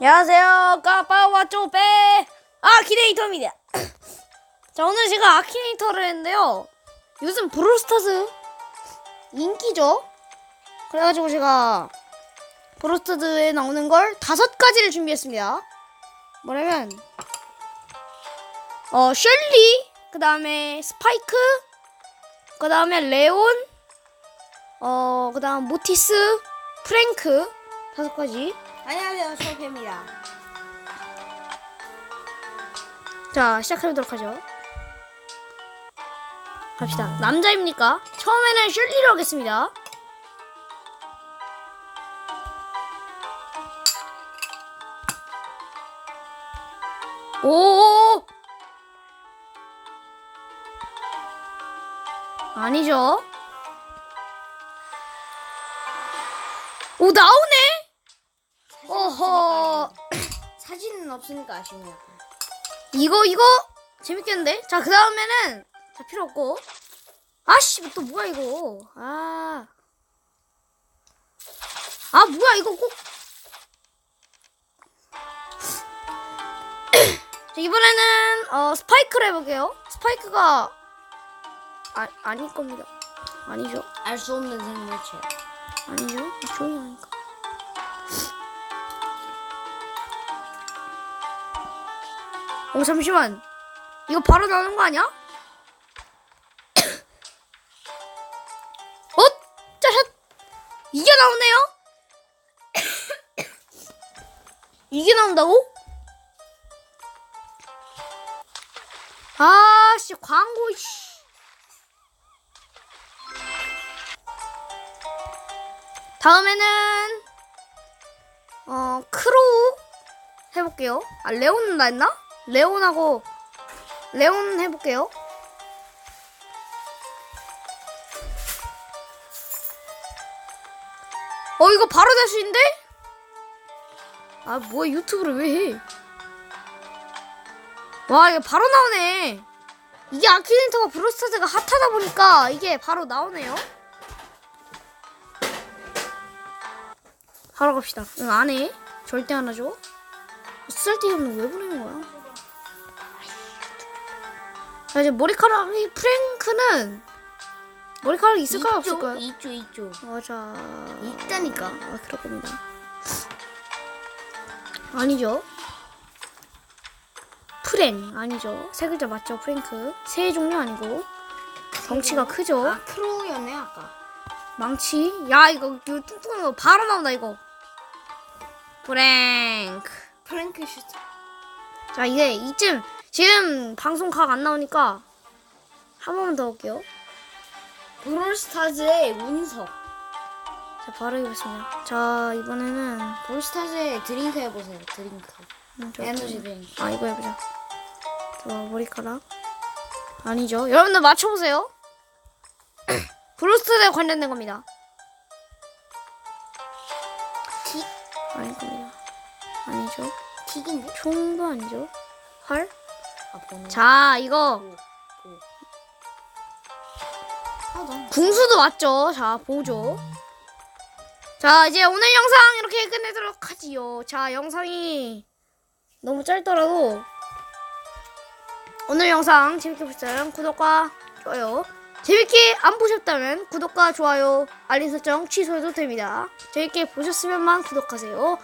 안녕하세요. 까빠와 쪼빼 아키네이터입니다. 자, 오늘 제가 아키네이터를 했는데요. 요즘 브롤스타즈 인기죠? 그래가지고 제가 브롤스타즈에 나오는 걸 다섯 가지를 준비했습니다. 뭐냐면, 어, 셜리, 그 다음에 스파이크, 그 다음에 레온, 어, 그 다음 모티스, 프랭크, 다섯 가지. 안녕하세요, 쇼페입니다. 자, 시작해보도록 하죠. 갑시다. 남자입니까? 처음에는 슐리로 하겠습니다. 오! 아니죠. 오, 나오네? 어허. 사진은 없으니까 아쉽네요. 이거 이거 재밌겠는데? 자, 그 다음에는 자 필요 없고. 아씨, 또 뭐야 이거? 아, 아 뭐야 이거 꼭. 자, 이번에는 어 스파이크를 해볼게요. 스파이크가 아 아닐 겁니다. 아니죠? 알 수 없는 생물체. 아니죠? 조용히 하니까. 어, 잠시만. 이거 바로 나오는 거 아니야? 어? 짜샷! 이게 나오네요? 이게 나온다고? 아, 씨, 광고, 씨. 다음에는 어 크로우 해볼게요. 아 레온 나 했나? 레온하고 레온 해볼게요. 어 이거 바로 될 수 있는데? 아 뭐야 유튜브를 왜 해? 와 이거 바로 나오네. 이게 아키네이터가 브로스타즈가 핫하다 보니까 이게 바로 나오네요. 하러 갑시다. 응, 안 해. 절대 안 하죠. 쓸데없는 왜 보내는 거야? 자, 이제 머리카락이 프랭크는 머리카락이 있을까요? 없을까요? 있죠, 있죠. 맞아. 있다니까. 아, 그럴 겁니다. 아니죠. 프랭 아니죠. 세 글자 맞죠? 프랭크. 새 종류 아니고. 덩치가 크죠. 아, 크로우였네, 아까. 망치. 야 이거 이거 뚱뚱한 거 바로 나온다 이거. 프랭크. 프랭크 슈트. 자 이제 이쯤 지금 방송 각 안 나오니까 한 번만 더 볼게요. 브롤스타즈의 운석. 자 바로 해보겠습니다. 자 이번에는 브롤스타즈의 드링크 해보세요, 드링크. 음, 저- 에너지 드링크. 아 이거 해보자. 자 머리카락 아니죠. 여러분들 맞춰보세요. 브루스트에 관련된 겁니다. 틱? 아닐 겁니다. 아니죠. 틱인데? 총도 아니죠. 활? 아, 자 이거. 아, 난. 궁수도 맞죠. 자, 보죠. 자, 이제 오늘 영상 이렇게 끝내도록 하지요. 자, 영상이 너무 짧더라도 오늘 영상 재밌게 보셨다면 구독과 좋아요. 재밌게 안 보셨다면 구독과 좋아요, 알림 설정 취소해도 됩니다. 재밌게 보셨으면만 구독하세요.